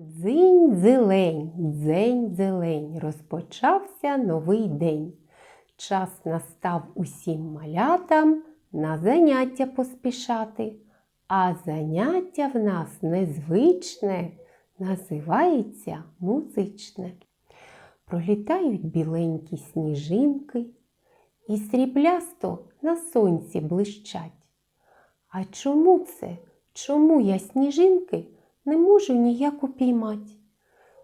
Дзинь зелень, дзень зелень, розпочався новий день. Час настав усім малятам на заняття поспішати, а заняття в нас незвичне, називається музичне. Пролітають біленькі сніжинки і сріблясто на сонці блищать. А чому це? Чому я сніжинки не можу ніяк упіймать?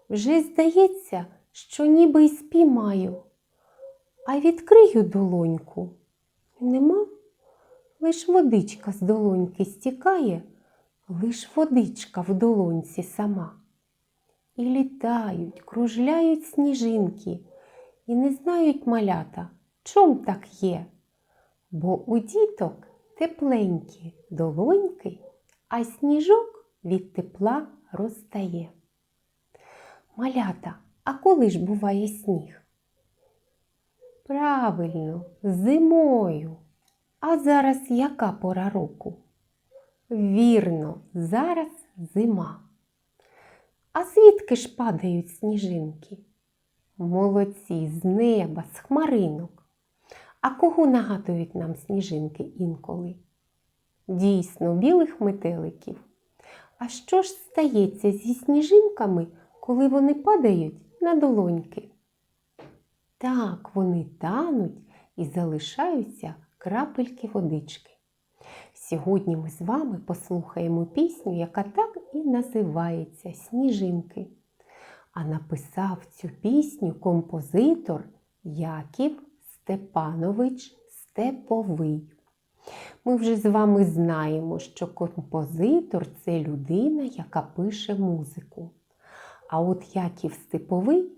Вже здається, що ніби й спіймаю, а відкрию долоньку. Нема, лиш водичка з долоньки стікає, лиш водичка в долоньці сама. І літають, кружляють сніжинки, і не знають малята, чом так є. Бо у діток тепленькі долоньки, а сніжок від тепла розтає. Малята, а коли ж буває сніг? Правильно, зимою. А зараз яка пора року? Вірно, зараз зима. А звідки ж падають сніжинки? Молодці, з неба, з хмаринок. А кого нагадують нам сніжинки інколи? Дійсно, білих метеликів. А що ж стається зі сніжинками, коли вони падають на долоньки? Так, вони тануть і залишаються крапельки водички. Сьогодні ми з вами послухаємо пісню, яка так і називається Сніжинки. А написав цю пісню композитор Яків Степанович Степовий. Ми вже з вами знаємо, що композитор це людина, яка пише музику. А от Яків Степовий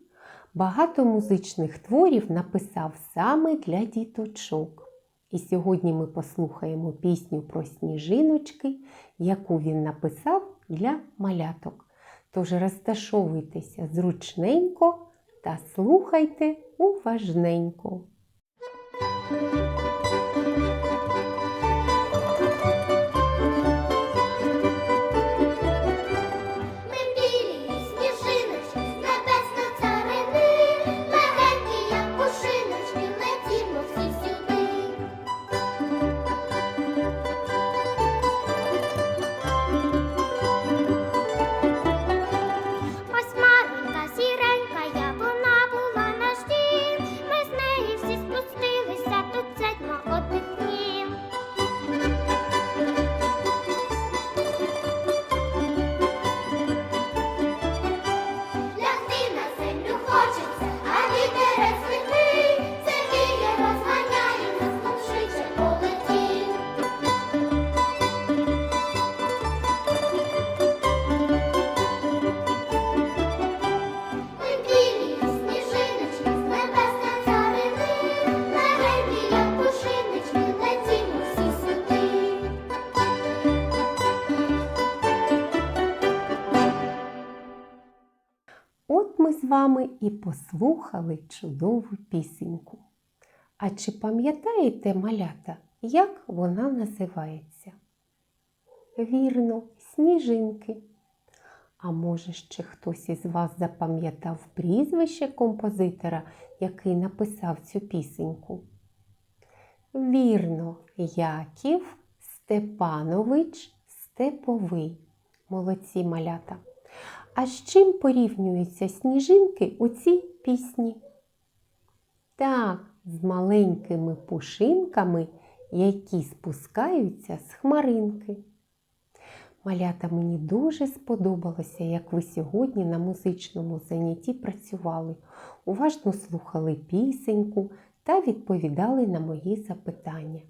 багато музичних творів написав саме для діточок. І сьогодні ми послухаємо пісню про сніжиночки, яку він написав для маляток. Тож розташовуйтеся зручненько та слухайте уважненько. Вами і послухали чудову пісеньку. А чи пам'ятаєте, малята, як вона називається? Вірно, сніжинки. А може, ще хтось із вас запам'ятав прізвище композитора, який написав цю пісеньку? Вірно, Яків Степанович Степовий. Молодці малята. А з чим порівнюються сніжинки у цій пісні? Так, з маленькими пушинками, які спускаються з хмаринки. Малята, мені дуже сподобалося, як ви сьогодні на музичному занятті працювали, уважно слухали пісеньку та відповідали на мої запитання.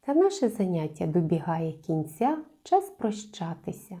Та наше заняття добігає кінця, час прощатися.